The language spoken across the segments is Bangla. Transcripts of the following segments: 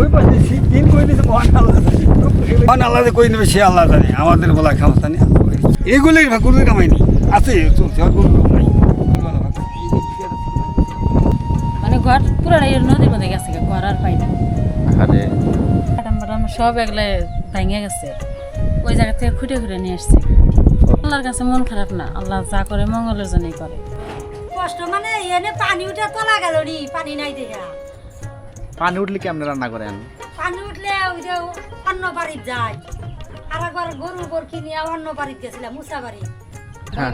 ওই পাশে মহান আল্লাহ মহান আল্লাহ করে নেবে সে আল্লাহ জানে। আমাদের বলা ক্ষমতা নেই। এগুলোই আছে কোনো রকম নাই। মানে ঘর নদীর মধ্যে গেছে ঘর আর সব এগুলো ভেঙে গেছে। ওই জায়গা থেকে খুঁটে খুঁটে নিয়ে আসছে। আল্লাহর কাছে মন খারাপ না। আল্লাহ যা করে মঙ্গলের জন্যই করে। কষ্ট মানে এনে পানি উঠে তোলা গেল নি পানি নাই দেখা পানি উঠলে কেমনে রান্না করেন? পানি উঠলে ওই যে অন্য বাড়ির যায় আর একবার গরু গর কিনে অন্য বাড়িতে গেছিলাম মুসা বাড়ি। হ্যাঁ।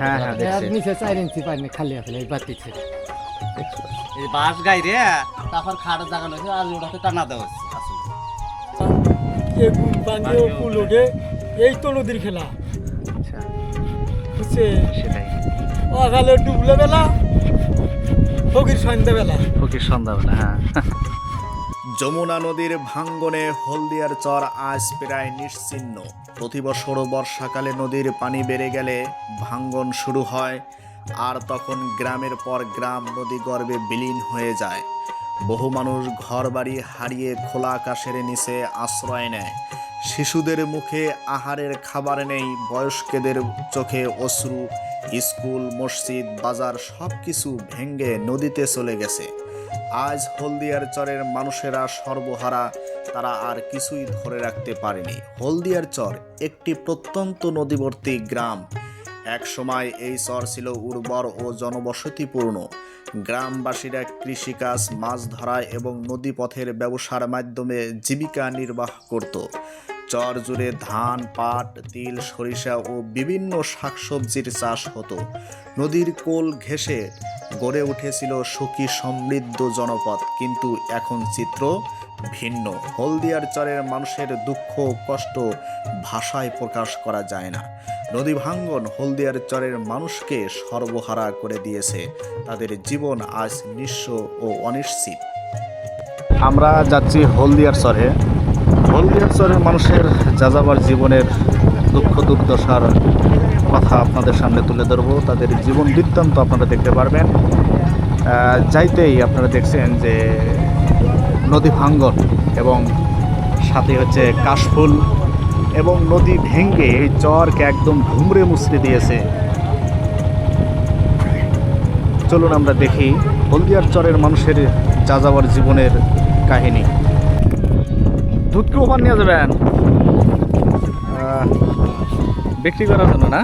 হ্যাঁ। হ্যাঁ দেখছি। নিচে চার ইঞ্চি পানি খালি আছে এই বাতিছে এই বাঁশ গাই রে তারপর খাড়া আর ওটাতে টানা দেওয়া হচ্ছে এই তো নদীর খেলা। আচ্ছা। বুঝছে? সেটাই। অকালে ডুবলে বেলা ফকির সন্ধ্যা বেলা ফকির সন্ধ্যাবেলা হ্যাঁ। যমুনা নদীর ভাঙ্গনে হলদিয়ার চর আজ প্রায় নিশ্চিহ্ন। প্রতি বছর বর্ষাকালে নদীর পানি বেড়ে গেলে ভাঙ্গন শুরু হয় আর তখন গ্রামের পর গ্রাম নদী গর্ভে বিলীন হয়ে যায়। বহু মানুষ ঘরবাড়ি হারিয়ে খোলা আকাশের নিচে আশ্রয় নেয়। শিশুদের মুখে আহারের খাবার নেই বয়স্কদের চোখে অশ্রু স্কুল, মসজিদ, বাজার সব কিছু ভেঙ্গে নদীতে চলে গেছে। আজ হলদিয়ার চরের মানুষেরা সর্বহারা, তারা আর কিছুই ধরে রাখতে পারেনি। হলদিয়ার চর একটি প্রত্যন্ত নদীবর্তী গ্রাম। এক সময় এই চর ছিল উর্বর ও জনবসতিপূর্ণ। গ্রামবাসীরা কৃষিকাজ, মাছ ধরা এবং নদীপথের ব্যবসার মাধ্যমে জীবিকা নির্বাহ করত। চর জুড়ে ধান, পাট, তিল, সরিষা ও বিভিন্ন শাকসবজির চাষ হতো। নদীর কোল ঘেঁষে গড়ে উঠেছিল সুখী সমৃদ্ধ জনপদ, কিন্তু এখন চিত্র ভিন্ন। হলদিয়ার চরের মানুষের দুঃখ কষ্ট ভাষায় প্রকাশ করা যায় না। নদী ভাঙ্গন হলদিয়ার চরের মানুষকে সর্বহারা করে দিয়েছে। তাদের জীবন আজ নিঃস্ব ও অনিশ্চিত। আমরা যাচ্ছি হলদিয়ার চরে। হলদিয়ার চরের মানুষের যাযাবার জীবনের দুঃখ, দুর্দশার কথা আপনাদের সামনে তুলে ধরবো। তাদের জীবন বৃত্তান্ত আপনারা দেখতে পারবেন। যাইতেই আপনারা দেখছেন যে নদী ভাঙ্গন এবং সাথে হচ্ছে কাশফুল এবং নদী ভেঙ্গে এই চরকে একদম ঘুমড়ে মুচড়ে দিয়েছে। চলুন আমরা দেখি হলদিয়ার চরের মানুষের যাযাবার জীবনের কাহিনী। দুধ কি ওখান নিয়ে যাবেন? বিক্রি করার জন্য না?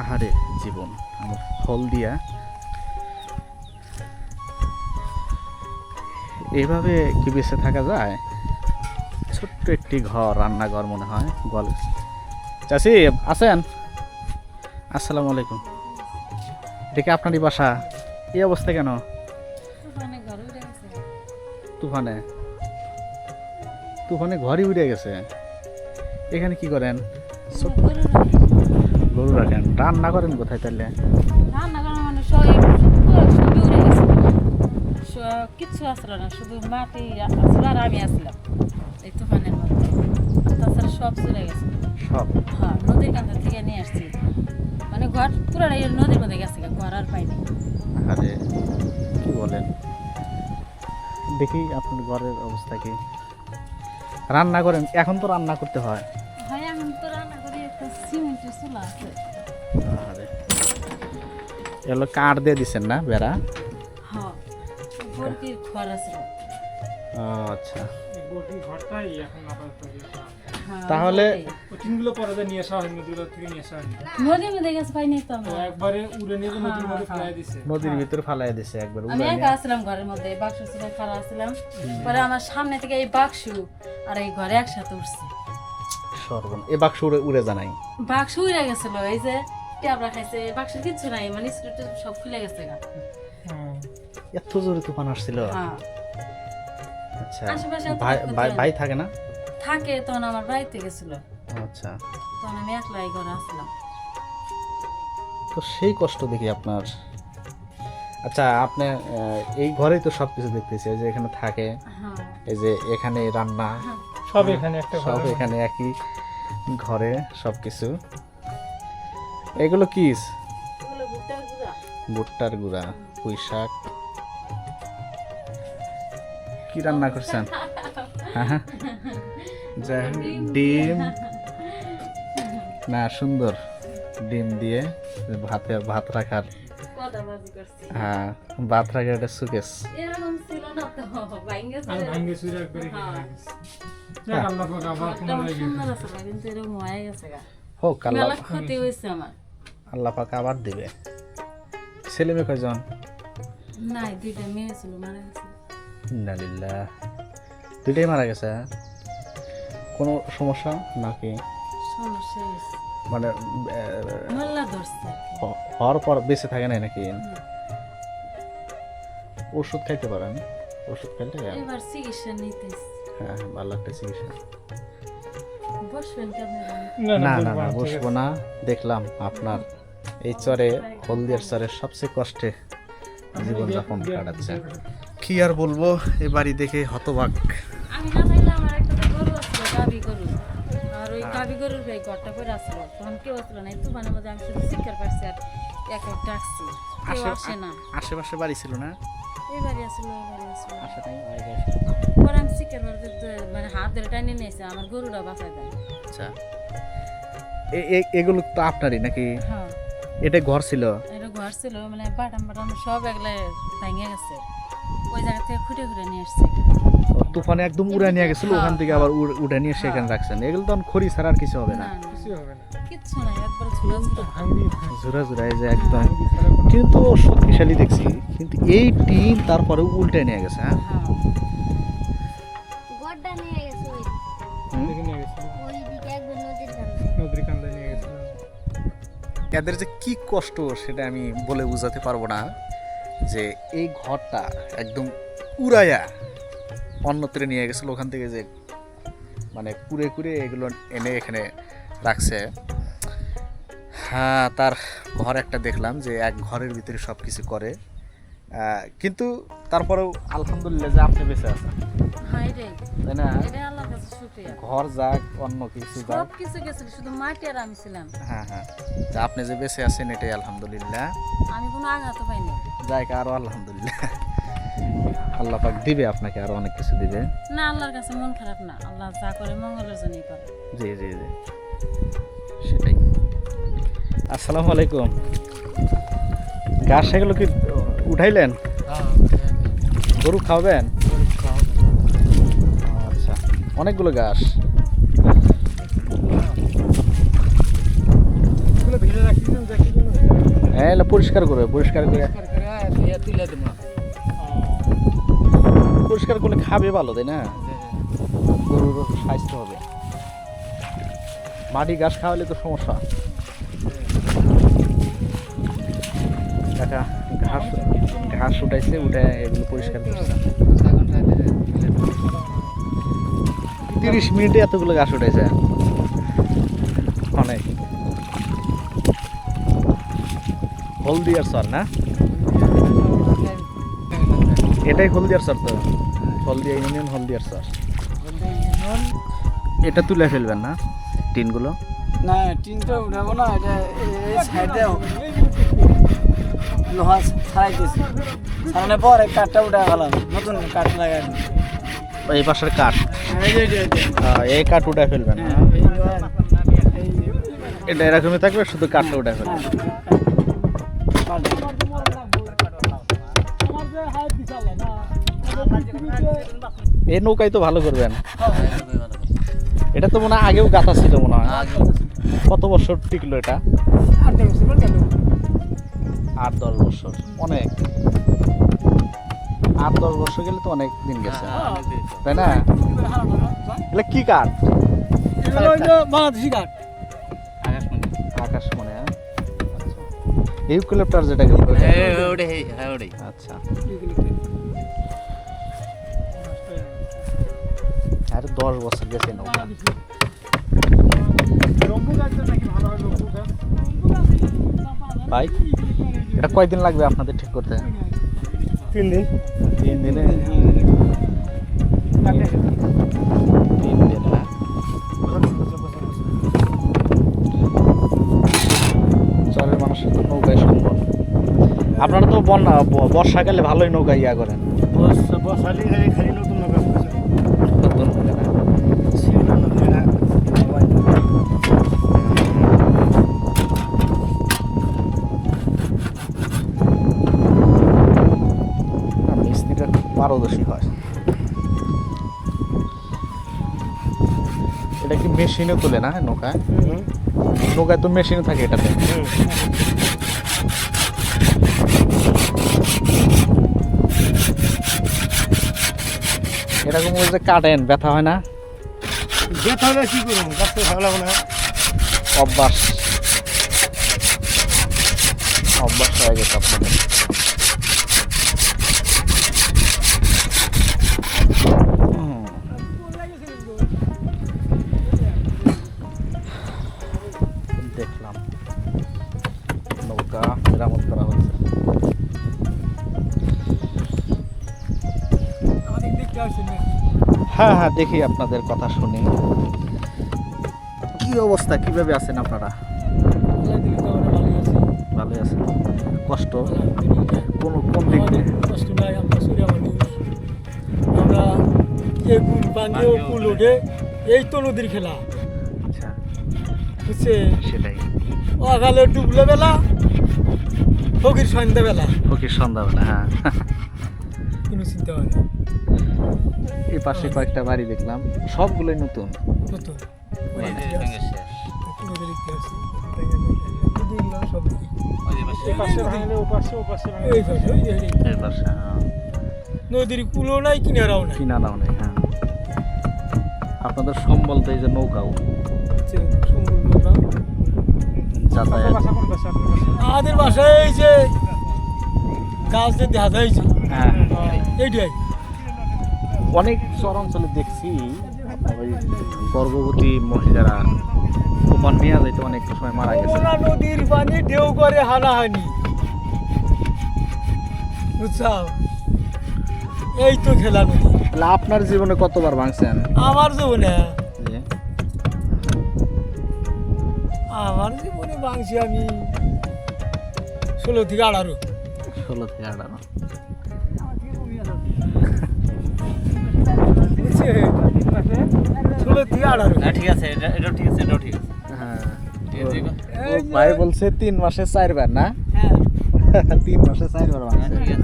আহারে, জীবন, আমার হলদিয়া এভাবে কি বেঁচে থাকা যায়? ছোট্ট একটি ঘর, রান্নাঘর মনে হয় গল চাষি আছেন? আসসালামু আলাইকুম। দেখে আপনারই বাসা? এই অবস্থা কেন? তুফানে। তুফানে ঘরই উড়ে গেছে। এখানে কি করেন? গরু রাখেন। রান্না করেন কোথায় তাহলে? রান্না করা মানে সব সবই উড়ে গেছে। কিচ্ছু আসলো না শুধু মাটি আসলো আর আমি আসলাম এই তুফানের মধ্যে। তাছাড়া সব চলে গেছে। সব? হ্যাঁ নদীর কান্তা থেকে নিয়ে আসছি। মানে ঘর পুরাটাই নদীর মধ্যে গেছে ঘর আর পাইনি। আরে কি বলেন? দেখি আপনার ঘরের অবস্থা কি। রান্না করেন এখন তো রান্না করতে হয়। এখন তো রান্না করি একটা সিমেন্টের চুলা আছে। আরে এগুলো কাঠ দিয়ে দিচ্ছেন না বেড়া? হ্যাঁ আচ্ছা। হ্যাঁ, তাহলে- টিনগুলো পরে নিয়ে আসা হয়নি নদীগুলো থেকে নিয়ে আসা হয়নি। নদীর মধ্যে গেছে পাইনি তো আমরা একবারে উড়ে নিয়ে নদীর মধ্যে ফেলাই দিছে। নদীর ভিতরে ফালাই দিছে একবার আমি। একা আসলাম ঘরের মধ্যে এই বাক্স ছিল খারাপ আসলাম পরে আমার সামনে থেকে এই বাক্স আর এই ঘরে একসাথে উঠছে সর্বন এ বাক্স উড়ে উড়ে জানাই বাক্স উড়ে গেছিল এই যে ট্যাবরা খাইছে বাক্স কিচ্ছু নাই মানে স্ক্রিপ্ট সব খুলে গেছে গা। এত জোরে তুফান আসছিল। হ্যাঁ। আচ্ছা আশেপাশে ভাই ভাই ভাই থাকে না? থাকে তখন আমার বাড়িতে গেছিল। আচ্ছা। তখন আমি একলাই ঘরে আসলাম। তো সেই কষ্ট দেখি আপনার আচ্ছা আপনি এই ঘরেই তো সব কিছু দেখতেছি এই যে এখানে থাকে হ্যাঁ। এই যে এখানে রান্না সব এখানে একটা সব এখানে একই ঘরে সব কিছু এগুলো কি? ভুট্টার গুঁড়া। পুঁই শাক। কি রান্না করছেন? হ্যাঁ যাই হোক, ডিম। না সুন্দর। ডিম দিয়ে ভাতে ভাত রাখার। হ্যাঁ ভাত রাখার একটা সুকেস হ্যাঁ। হোক আল্লাহ আল্লাহ পাক আবার দিবে। ছেলে মেয়ে কয়জন? নাই দুইটা মেয়ে ছিল মারা গেছে। ইন্নালিল্লাহ। দুইটাই মারা গেছে হ্যাঁ? কোনো সমস্যা নাকি? সমস্যা মানে মাল্লা ধরছে। হ- হওয়ার পর বেঁচে থাকে না নাকি? ওষুধ খাইতে পারেন। ওষুধ খাইলে এবার চিকিৎসা নিতেছি। হ্যাঁ হ্যাঁ, ভালো একটা চিকিৎসা। না না না বসবো না দেখলাম আপনার এই চরে হলদিয়ার চরের সবচেয়ে কষ্টে জীবনযাপন কাটাচ্ছে। কি আর বলব? এ বাড়ি দেখে হতবাক আমি না থাকলে আমার একটা তো গরু আসলো গাবি গরু আর ওই গাবি গরুর ঘরটা করে আসলো। তখন কেউ আসলো না এই তুফানের মধ্যে আমি শুধু শিক্ষার পারছি আর এক এক ডাকছি কেউ আসে না। আশেপাশে বাড়ি ছিল না? এবারে আসলো এবারে আসলো। আসে নাই পরে আমি শিক্ষার মানে হাত ধরে টাইনে নিয়েছে আমার গরুটা বাঁচাই দেয়। আচ্ছা। এগুলো তো আপনারই নাকি? হ্যাঁ। এটা ঘর ছিল? এটা ঘর ছিল মানে বাটাম বাটাম সব এগুলো ভেঙে গেছে। ওই জায়গা থেকে খুঁটে খুঁটে নিয়ে আসছে। তুফানে একদম উড়ে নিয়ে গেছিল ওখান থেকে আবার উড়ে- উড়ে নিয়ে সেখানে রাখছেন। এগুলো তো খড়ি ছাড়া আর কিছু হবে না। ঝুরা ঝুরা যে একদম। কিন্তু শক্তিশালী দেখছি কিন্তু এই টিম তারপরে উল্টে নিয়ে গেছে হ্যাঁ? হ্যাঁ। এদের যে কি কষ্ট সেটা আমি বলে বোঝাতে পারব না যে এই ঘরটা একদম উড়াইয়া অন্যত্র নিয়ে গেছিল ওখান থেকে যে মানে কুড়ে কুড়ে এগুলো এনে এখানে রাখছে। হ্যাঁ তার ঘর একটা দেখলাম যে এক ঘরের ভিতরে সব কিছু করে কিন্তু তারপরেও আলহামদুলিল্লাহ যে আপনি বেঁচে আছেন তাই না? ঘর যাক অন্য কিছু যাক কিছু গেছিল শুধু মাটি আর আমি ছিলাম। হ্যাঁ হ্যাঁ। আপনি যে বেঁচে আছেন এটাই আলহামদুলিল্লাহ। আমি কোনো আঘাত পাইনি। জায়গা আরও আলহামদুলিল্লাহ। আল্লাহ পাক দিবে আপনাকে আরও অনেক কিছু দিবে। না আল্লাহর কাছে মন খারাপ না। আল্লাহ যা করে মঙ্গলের জন্যই করে। জি জি জি। সেটাই। আসসালামু আলাইকুম। গাছ সেগুলো কি উঠাইলেন? গরু খাওয়াবেন? আচ্ছা অনেকগুলো রাখছিলাম হ্যাঁ এগুলো পরিষ্কার করবে পরিষ্কার করে। পরিষ্কার করলে খাবে ভালো, তাই না? গরুর স্বাস্থ্য হবে। মাটি, ঘাস খাওয়ালে তো সমস্যা। কাকা, ঘাস ঘাস উঠাইছে, উঠে এগুলো পরিষ্কার তিরিশ মিনিটে এতগুলো ঘাস উঠাইছে। অনেক। হলদিয়ার সর না? এটাই হলদিয়ার সর তো। হলদিয়া ইউনিয়ন হলদিয়ার সর এটা তুলে ফেলবেন না টিনগুলো? না টিনটা উঠাবো না এটা এই সাইডে লোহা ছাড়াইতেছি। ছাড়ানোর পর এই কাঠটা উঠে গেলাম নতুন কাঠ লাগাই এই পাশের কাঠ? এই যে এই কাঠ উঠে ফেলবেন হ্যাঁ, যে, এটা এরকমই থাকবে শুধু কাঠটা উঠে ফেলবেন। এই নৌকাই তো ভালো করবেন। এটা তো মনে হয় আগেও গাথা ছিল মনে হয়। কত বছর টিকলো এটা? আট দশ বছর। অনেক। আট দশ বছর গেলে তো অনেক দিন গেছে। তাই না? এগুলো কি কাঠ? বাংলাদেশি কাঠ। আকাশ মনে হয় ইউক্যালিপ্টার যেটাকে বলে আচ্ছা। আরে দশ বছর গেছে নৌকা ভাই এটা কয়দিন লাগবে আপনাদের ঠিক করতে? তিন দিন। তিন দিনে? তিন দিন না? চরের মানুষের তো নৌকায় সম্ভব। আপনারা তো বন্যা বর্ষাকালে ভালোই নৌকা ইয়া করেন। বর্ষা বর্ষালি খালি খালি নৌকা পারদর্শী হয়। এটা কি মেশিনে তোলে না নৌকায়? নৌকায় তো মেশিনে থাকে এটাতে। এরকম যে কাটেন ব্যথা হয় না? ব্যথা হলে কি করব গাছটা ভালো লাগবে না। অভ্যাস। অভ্যাস হয়ে গেছে আপনাদের। হ্যাঁ দেখি আপনাদের কথা শুনি। কি অবস্থা? কীভাবে আছেন আপনারা? ভালোই আছি। কষ্ট। কোন কোন দিক দিয়ে? কষ্ট নাই আমরা সুরিয়া মানুষ আমরা এ গুল ভাঙে ও কুল ওঠে এই তো নদীর খেলা আচ্ছা। বুঝছে সেটাই। অকালে ডুবলে বেলা ফকির সন্ধ্যা বেলা ফকির সন্ধ্যাবেলা হ্যাঁ। কোনো চিন্তা হয় না। এই পাশে কয়েকটা বাড়ি দেখলাম। সবগুলোই নতুন। শেষ। নদীর কুলো নাই কিনারাও নাই। কিনারাও নেই হ্যাঁ। আপনাদের সম্বল তো এই যে নৌকাও। যাতায়াত। আমাদের বাসায় এই যে গাছ যে দেখা যায় হ্যাঁ। এইটাই। অনেক চর অঞ্চলে দেখছি ওই গর্ভবতী মহিলারা ওপার নিয়ে যাইতে অনেক সময় মারা গেছে। নদীর পানি ঢেউ করে হানাহানি। বুঝছাও? এই তো খেলা নদী। তাহলে আপনার জীবনে কতবার ভাঙছেন? আমার জীবনে? আমার জীবনে ভাঙছি আমি ষোলো থেকে আঠারো। ষোলো থেকে আঠারো। ষোলো থেকে আঠারো হ্যাঁ, ঠিক আছে এটা- এটাও ঠিক আছে এটাও ঠিক আছে। হ্যাঁ। ভাই বলছে তিন মাসে চারবার না? হ্যাঁ। তিন মাসে চারবার ভাঙছে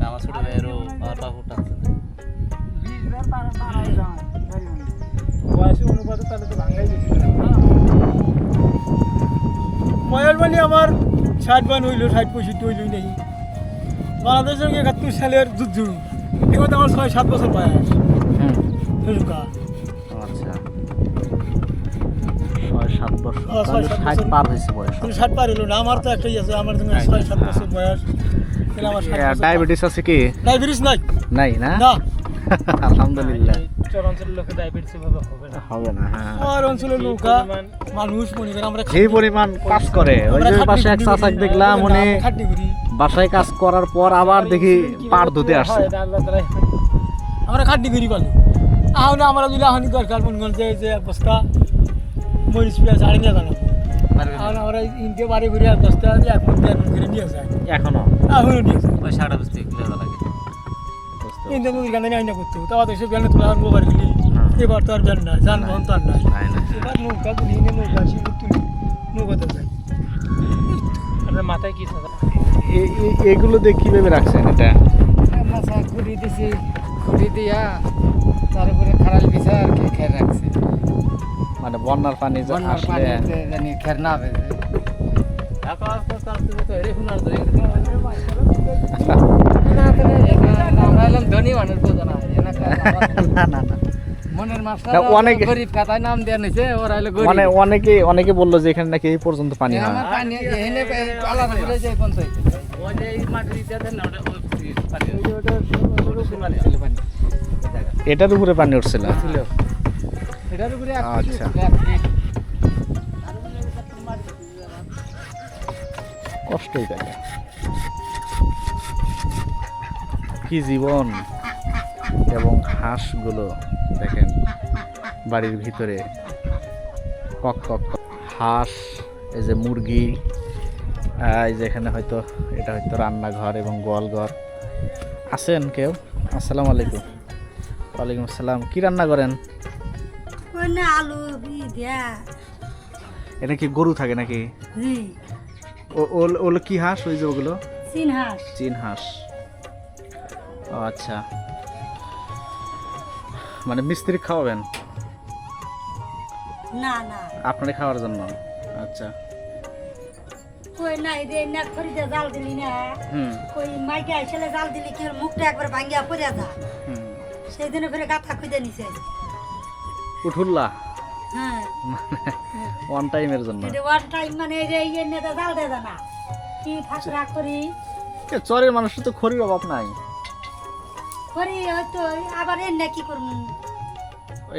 আমার ছোট ভাইয়েরও আর বাবুটা আছে। বয়সে অনুপাতে তাহলে তো ভাঙাই গেছিল বয়স মানে আমার ষাট বান হইল ষাট পঁয়ষট্টি হইল নাকি বাংলাদেশের সঙ্গে একাত্তর সালের যুদ্ধ। এখন তো আমার ছয় সাত বছর বয়স। আচ্ছা। ছয় সাত বছর। হ্যাঁ, ছয় তাহলে সাত ষাট পার হয়েছে বয়স। ষাট পার হইল না আমার তো একটাই আছে আমার ছয় সাত বছর বয়স। তাহলে আমার ষাট বছর ডায়াবেটিস আছে কি? ডায়াবেটিস নাই। নাই না? না। আলহামদুলিল্লাহ। চরাঞ্চলের লোকে ডায়াবেটিস এভাবে হবে না। হ্যাঁ। অঞ্চলের নৌকা মানুষ মনে করে আমরা যে পরিমাণ কাজ করে ওই যে পাশে এক চাচাক দেখলাম উনি বাসায় কাজ করার পর আবার দেখি পার ধুতে আসছে। আমরা খাটনি করি পালো আহনে আমরা যদি আহনি দরকার মন গল যে বস্তা মরিচ পেঁয়াজ আড়ি নিয়ে জানাব এখন আমরা ইনকে বাড়ি ঘুরে এক বস্তা এক মন দেড় মন করে নিয়ে যায় এখনও? এখনও নিয়ে যায় ওই সাড়ে বুঝতে লেদা লাগে। ইনকে নদীর কান্দে আইনা করতে তাও তো সব গানে তোলা গোবার গেলি। এবার তো আর ব্যান নাই যানবাহন তো আর নাই। না এবার নৌকা তুলি নিয়ে নৌকা আসি তুলি নৌকাতে যায় মাথায় কি এ- এ- এগুলো দিয়ে কীভাবে রাখছেন এটা? মাছা খুঁড়ি দিছি খুঁড়ি দিয়া তারপরে খাড়াল বিছা আর কি খের রাখছি? মানে বন্যার পানি যে বন্যার আসলে জানি খের না বেজে অনেকে- মানে অনেকে অনেকে বলল যে এখানে নাকি এই পর্যন্ত পানি হয়। পানি। এটার উপরে পানি উঠছিল। আচ্ছা। কষ্টই থাকে কি জীবন? এবং হাঁসগুলো দেখেন বাড়ির ভিতরে। কক কক কক। হাঁস এই যে মুরগি এই যে এখানে হয়তো এটা হয়তো রান্নাঘর এবং গোয়ালঘর। আছেন কেউ? আসসালামু আলাইকুম। ওয়ালাইকুম আসসালাম। কি রান্না করেন? না আলু এটা কি গরু থাকে নাকি? ওগুলো কি হাঁস ওই যে ওগুলো? চিন হাঁস। চীন হাঁস। ও আচ্ছা। মানে মিস্ত্রি খাওয়াবেন? না না। আপনারে খাওয়ার জন্য? আচ্ছা। কই নাই রে না খরিদে জাল দিলি না। কই মাইকে আইসলে জাল দিলি কি মুখটা একবার ভাঙ্গিয়া পড়ে যা। হুম সেই দিনে ফেরে গাথা খুঁজে নিছে। উঠুল্লা হ্যাঁ। ওয়ান টাইমের জন্য। ওয়ান টাইম মানে এই যে ইয়ে নেতা জাল দে না। কি ফাঁসরা করি? চরের মানুষের তো খড়ির অভাব নাই। করি হয়তো আবার এর না কি করব?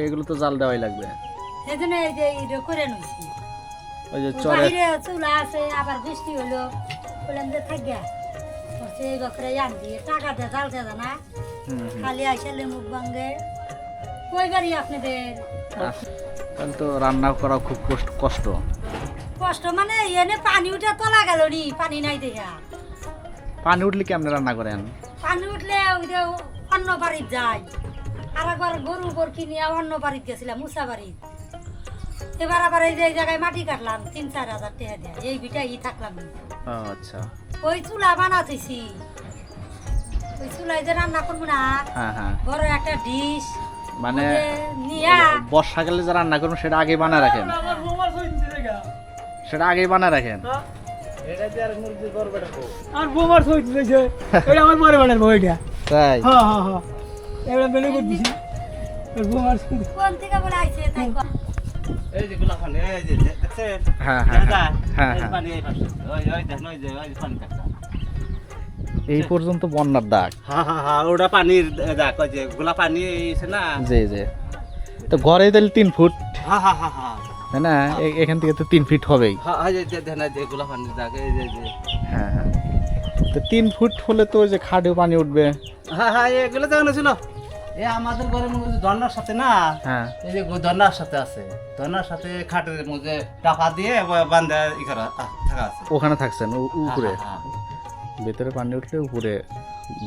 এগুলো তো জাল দেওয়াই লাগবে। সেই জন্য এই যে এটা করে নিছি। ওই যে বাহিরে চুলা আছে আবার বৃষ্টি হলো। বললাম যে থাকিয়া সেই বকরে আন দিয়ে টাকা দে জাল দে না খালি আইসালে মুখ ভাঙ্গে কই বাড়ি আপনাদের? তাহলে তো রান্না করা খুব কষ্ট কষ্ট। কষ্ট মানে এনে পানি উঠে তোলা গেল নি পানি নাই দেখা পানি উঠলে কি আপনি রান্না করেন? পানি উঠলে অন্য বাড়ির যাই। আর একবার গরু গর কিনিয়া অন্য বাড়িতে গেছিলাম মুসা বাড়ির এবার আবার এই যে জায়গায় মাটি কাটলাম তিন চার হাজার টাকা দেয়। এই বিটাই থাকলাম। আচ্ছা। ওই চুলা বানাতেছি। ওই চুলাই যে রান্না করব না হ্যাঁ হ্যাঁ বড় একটা ডিশ মানে বর্ষাকালে যে রান্না করবেন সেটা আগে বানায় রাখেন দেখা সেটা আগে বানায় রাখেন আর বৌমার সই দিছে এটা আমার পরে তাই হ্যাঁ হ্যাঁ হ্যাঁ এবার বেলে করে দিছি আর বৌমার সই কোন থেকে বলে আইছে তাই এই যে গোলাপ এই যে যে- হ্যাঁ, হ্যাঁ, হ্যাঁ, হ্যাঁ। ওই ওই দেখেন ওই যে ওই পানি দেখা যায়। এই পর্যন্ত বন্যার দাগ। হ্যাঁ হ্যাঁ হ্যাঁ ওটা পানির ওই যে গোলাপ পানি এইছে না? জি জি। তো ঘরে তাহলে তিন ফুট হ্যাঁ হ্যাঁ হ্যাঁ হ্যাঁ তাই না? এখান থেকে তো তিন ফিট হবেই। হ্যাঁ দাগ হ্যাঁ তো তিন ফুট হলে তো ওই যে খাটেও পানি উঠবে। হ্যাঁ হ্যাঁ এগুলো যেমন ছিল। এ আমাদের ঘরের মধ্যে যে সাথে না হ্যাঁ। এই যে দন্নার সাথে আছে। দন্নার সাথে খাটের মধ্যে টাকা দিয়ে বান্ধা ই করা থাকা আছে। ওখানে থাকছেন উপরে? ভেতরে পানি উঠলে উপরে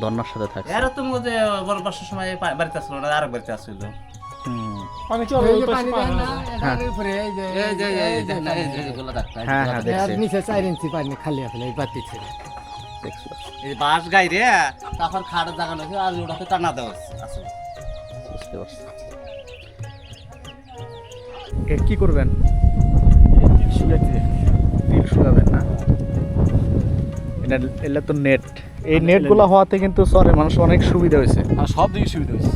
দন্নার সাথে থাকে এর তো মধ্যে বনবাসের সময় বাড়িতে আসলো না আরেক বাড়িতে আসছিল। হুম। পানি চলে এই ওই যে পাশে পানি না, হলো। উপরে এই যে এই যে এই এই যে যে পানি। এই যে এগুলো ডাক্তার আর নিচে চার ইঞ্চি পানি খালি আসলে এই বাতি ছিল দেখছি। এই বাঁশ গাই রে তারপর নয় আর ওটাকে টানা দেওয়া আসলে বুঝতে পারছি। কি করবেন? তিল শুকাবেন না। এটা এলে তো নেট। এই নেটগুলো হওয়াতে কিন্তু শহরের মানুষ অনেক সুবিধা হয়েছে। আর সব দিকে সুবিধা হয়েছে।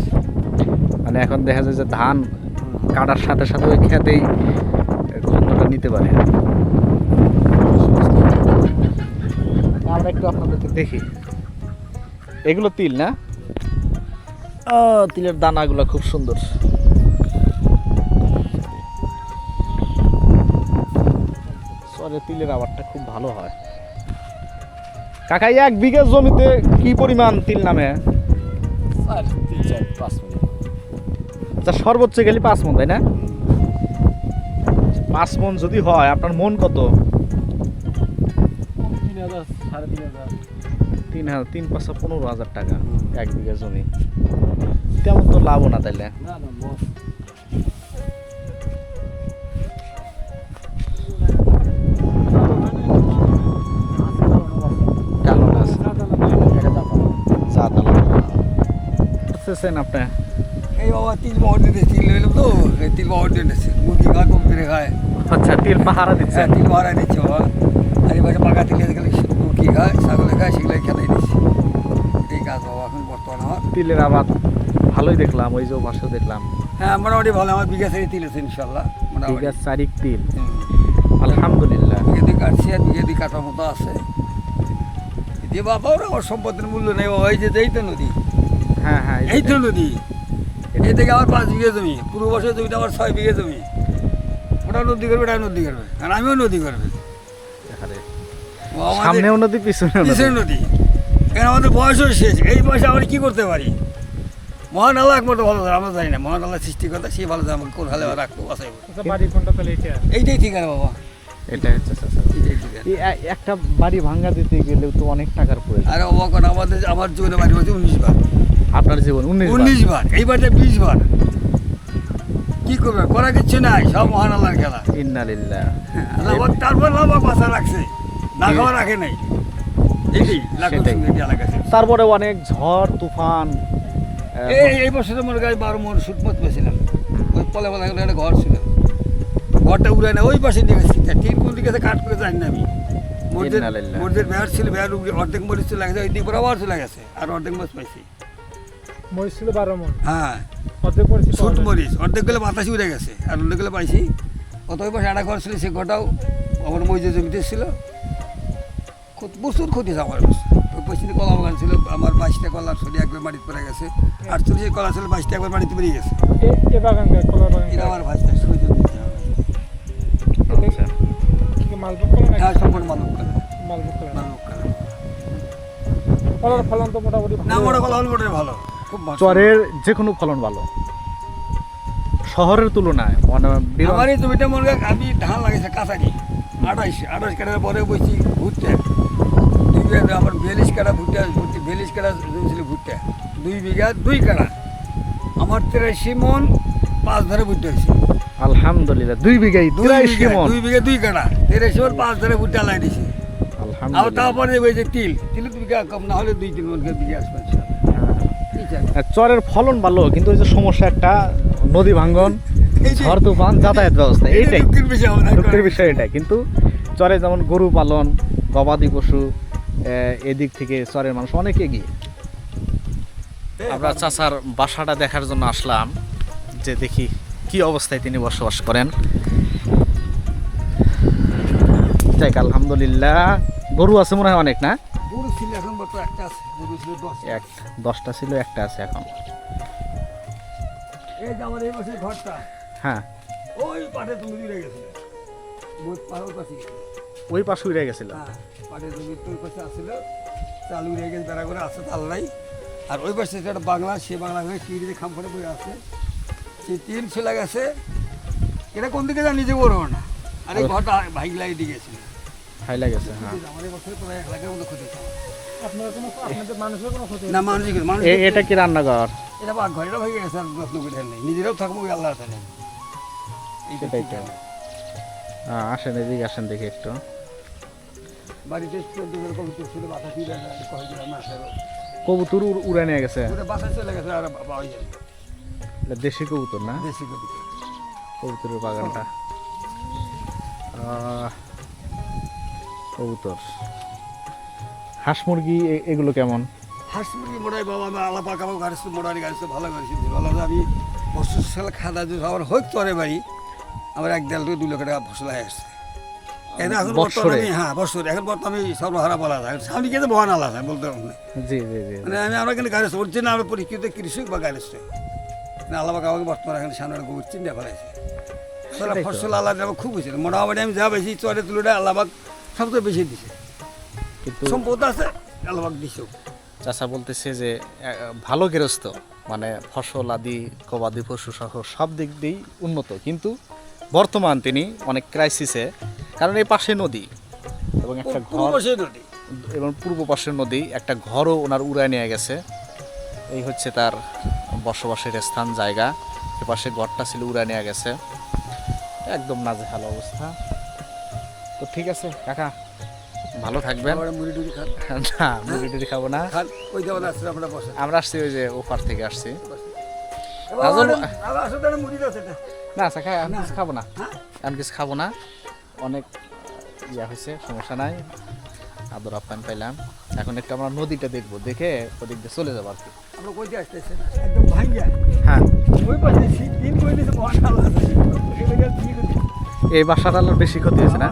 মানে এখন দেখা যায় যে ধান কাটার সাথে সাথে ওই খেতেই গন্ধটা নিতে পারে। আমরা একটু আপনাদেরকে দেখি। এগুলো তিল না? ও তিলের দানাগুলো খুব সুন্দর। সরে তিলের আবারটা খুব ভালো হয়। কাকা এক বিঘা জমিতে কি পরিমাণ তিল নামে? মিনিট আচ্ছা সর্বোচ্চ গেলে পাঁচ মন তাই না? পাঁচ মন যদি হয় আপনার মন কত? তিন হাজার সাড়ে তিন হাজার। তিন হাজার তিন পাঁচশো পনেরো হাজার টাকা এক বিঘা জমি। তেমন তো লাভও না তাইলে। বুঝতেছেন আপনি? এই বাবা তিল বাহর দিতে তিল নিলাম তো এই তিল বাহর দিতেছে মুরগি খায় কবুতরে খায়। আচ্ছা তিল পাহারা হ্যাঁ দিচ্ছেন তিল বাহারা দিচ্ছে বাবা। আর এবারে পাকা তিল গেলে মুরগি খায় ছাগলে খায় সেগুলো খেলাই দিচ্ছে। এই কাজ বাবা এখন বর্তমানে আমার। তিলের আবাদ ভালোই দেখলাম ওই যে পাশেও দেখলাম। হ্যাঁ মোটামুটি ভালো আমার বিঘা থেকে তিল আছে ইনশাল্লাহ মোটামুটি। বিঘা চারিক তিল। হুম। আলহামদুলিল্লাহ। বিঘে কাটছি আর বিঘে কাটার মতো আছে। যে বাবাও আমার সম্পদের মূল্য নেই বাবা এই যে এই তো নদী। হ্যাঁ হ্যাঁ এই তো নদী। এই থেকে আমার পাঁচ বিঘে জমি পূর্ব বছর জমিটা আমার ছয় বিঘে জমি। ওটা নদী করবে এটা নদী করবে আর আমিও নদী করবে। সামনেও নদী পিছনেও নদী। কিসের নদী। এখানে আমাদের বয়সও শেষ এই বয়সে আমরা কি করতে পারি? মহান আল্লাহ একমাত্র ভালো জানে, আমরা জানি না। মহান আল্লাহ সৃষ্টিকর্তা সে ভালো জানে আমাকে কোন হালে রাখব বাঁচাইবো আচ্ছা এইটাই ঠিক আছে বাবা। এটা হচ্ছে এ- একটা বাড়ি ভাঙ্গা দিতে গেলেও তো অনেক টাকার প্রয়োজন। আর অবাক আমাদের আমার জীবনে বাড়ি হচ্ছে উনিশ বার। আপনার জীবন উনিশ বার। এইবারটা বিশ বার। কি করবে? করা কিছু নাই সব মহান আল্লাহর খেলা। ইন্নালিল্লাহ আল্লাহ তারপর আল্লাহ বাসা রাখছে না খাওয়া রাখে নাই। তারপরে অনেক ঝড় তুফান এই বছরে মনে করি বারো মন সুট মত পেয়েছিলাম। ওই পলে পলে একটা ঘর ছিল। ঘরটা উড়ে না ওই পাশে নিয়ে গেছি। ঠিক কোন দিকে কাট করে জানি না আমি। মসজিদ। মসজিদ বেহার ছিল উড়ে অর্ধেক মরিচ চলে গেছে ওই দিক বরাবর চলে গেছে আর অর্ধেক মাছ পাইছি। মরিচ ছিল বারো মন হ্যাঁ। অর্ধেক মরিচ সুট মরিচ অর্ধেক গেলে বাতাসি উড়ে গেছে আর অর্ধেক গেলে পাইছি। পাশে ঘর ছিল সে ঘরটাও আমার মসজিদ জমিতে ছিল। প্রচুর ক্ষতি আমার পশ্চিমে কলা বাগান ছিল আমার বাইশটা কলা ছড়ি একবার মাটিতে পড়ে গেছে। আটচল্লিশ কলা ছিল বাইশটা একবার মাটিতে বেরিয়ে গেছে। এটা আমার হ্যাঁ সম্পূর্ণ কলা। মালভোগ কলা। মানব কলা। ফলন তো মোটামুটি না মোটা কলা হল মোটে ভালো। চরের যে কোনো ফলন ভালো। শহরের তুলনায় মানে আমার এই জমিটা মনে আমি ধান লাগাইছে কাঁচারি আঠাইশ আঠাইশ কাটার পরে বসছি ভুট্টা। দুই বিঘা আমার বিয়াল্লিশ কাটা ভুট্টা ভুট্টি বিয়াল্লিশ কাটা জমি ছিল ভুট্টা। দুই বিঘা দুই কাটা আমার তেরাশি মন পাঁচ ধরে ভুট্টা হয়েছে। আলহামদুলিল্লাহ দুই বিঘাই দুই তিরাশি মন। দুই বিঘা দুই কাটা তেরাশি মন পাঁচ ধরে ভুট্টা লাই দিছে আর তারপরে যে তিল। তিল দুই বিঘা কম না হলে দুই তিন মন বিঘা আসবে চরের ফলন ভালো কিন্তু ওই যে সমস্যা একটা নদী ভাঙ্গন এই যে- ঝড় তুফান যাতায়াত ব্যবস্থা এইটাই। দুঃখের বিষয় আমাদের। দুঃখের বিষয় এটা কিন্তু চরে যেমন গরু পালন গবাদি পশু আহ, এদিক থেকে চরের মানুষ অনেক এগিয়ে। আমরা চাচার বাসাটা দেখার জন্য আসলাম যে দেখি কি অবস্থায় তিনি বসবাস করেন। যাক আলহামদুলিল্লাহ। গরু আছে মনে হয় অনেক না? ছিল বর্তমানে একটা আছে? গরু ছিল দশ এক দশটা ছিল একটা আছে এখন। এই যে আমার এই বছর ঘরটা। হ্যাঁ। ওই পাটে তুমি রয়ে গেছিল। পাহাড় পাশে ওই পাশে উড়ে গেছিল? হ্যাঁ পাটে জমি তোর পাশে আসছিল চালু রয়ে গেছে বেড়া করে আসছে তাল নাই। আর ওই পাশে একটা বাংলা সে বাংলা হয়ে টিভিতে খাম করে বই আছে। সেই তিন চলে গেছে। এটা কোন দিকে জানি যে বড় না। আর ঘরটা ভাইগলাই দিকে গেছিল হাই লাগেছে হ্যাঁ। এই বছর প্রায় এক লাখের মতো ক্ষতি না মানুষ মানুষ এটা কি রান্নাঘর? এটা বাঘ ঘর এটা গেছে আর যত্ন করে নেই। নিজেরাও থাকব আল্লাহ জানে সেটাই তো। হ্যাঁ, আসেন এদিকে আসেন দেখি একটু। বাড়িতে কবুতর উড়ে নিয়ে গেছে? ওটা বাসা চলে গেছে আর দেশি কবুতর না? দেশি কবিতা কবুতরের বাগানটা। কবুতর। হাঁস মুরগি এগুলো কেমন? হাঁস মুরগি মোটাই বাবা আমার আলা পাকা পাকা গাড়ি মোটারি গাড়ি ভালো গাড়ি ছিল ভালো আমি বছর সাল খাদা যদি আমার হোক তরে বাড়ি আমার এক দেড় থেকে দু লক্ষ টাকা ফসল হয়ে আসছে। এখন? বর্তমানে আমি হ্যাঁ বছর এখন বর্তমানে আমি সর্বহারা বলা যায়। সামনে গিয়ে তো মহান আল্লাহ আছে বলতে পারব না। জি জি জি মানে আমি আমরা এখানে গাড়ি অরিজিনাল আমরা পরীক্ষিত কৃষক বা গাড়ি মানে আল্লাহ আমাকে বর্তমানে এখানে সামনে গোবর চিন্তা ফেলাইছে ফসল আল্লাহ খুব হয়েছিল মোটামুটি আমি যা বেশি চরে তুলে আল্লাহ সবচেয়ে বেশি দিছে। কিন্তু সম্পদ আছে দিছে। চাচা বলতেছে যে ভালো গৃহস্থ মানে ফসল আদি গবাদি পশু সহ সব দিক দিয়েই উন্নত। কিন্তু বর্তমান তিনি অনেক ক্রাইসিসে কারণ এই পাশে নদী এবং একটা ঘর নদী। এবং পূর্ব পাশের নদী একটা ঘরও ওনার উড়ায় নিয়ে গেছে। এই হচ্ছে তার বসবাসের স্থান জায়গা। এপাশে ঘরটা ছিল উড়ায় নিয়ে গেছে। একদম নাজেহাল অবস্থা। তো ঠিক আছে কাকা। ভালো থাকবেন। আমরা মুড়ি টুড়ি না মুড়ি টুড়ি খাব না। আমরা আসছি ওই যে ওপার থেকে আসছি। না আচ্ছা খাই আমি কিছু খাব না। আমি কিছু খাব না। অনেক ইয়া হয়েছে সমস্যা নাই। আদর আপ্যায়ন পাইলাম। এখন একটু আমরা নদীটা দেখব দেখে ওদিক দিয়ে চলে যাব আর কি। আমরা কইতে আসতেছে? না একদম ভাঙ্গিয়া। হ্যাঁ। ওই পাশে দিন কই এই আলোর বেশি ক্ষতি হয়েছে না?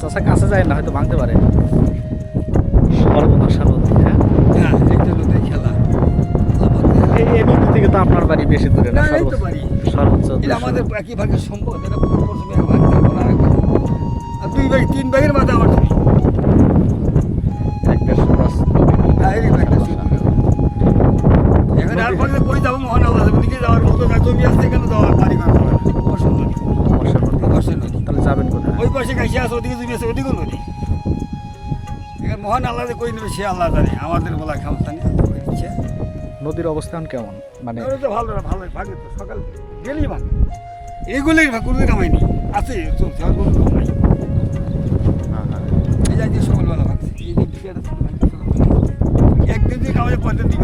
চাষা কাছে যায় না হয়তো ভাঙতে পারে। সর্বনাশা নদী হ্যাঁ? হ্যাঁ একটা খেলা এই নদী থেকে তো আপনার বাড়ি বেশি দূরে না সর্বোচ্চ। আমাদের একই ভাগের সম্পদ এটা দুই ভাগ তিন ভাগের মাথা আমার জমি একটা সুরস হ্যাঁ এই ভাগটা শুধু এখানে আর পরে কই যাব মহান আল্লাহ আছে ওদিকে যাওয়ার মতো না জমি আসছে কেন যাওয়ার বাড়ি ঘর যাওয়ার অসুন্দর বর্ষার নদী অসুন্দর তাহলে বেশি ওদিকেও নদী। এখানে মহান আল্লাহ যে নেবে সে আল্লাহ জানে। আমাদের বলা ক্ষমতা নেই নদীর অবস্থান কেমন? মানে তো ভালো ভালো ভাগে তো। সকাল গেলেই ভাগে আছে চলছে আর কোনো কাম নাই। এই যে সকালবেলা ভাগছে একদিন কামাই পরের দিন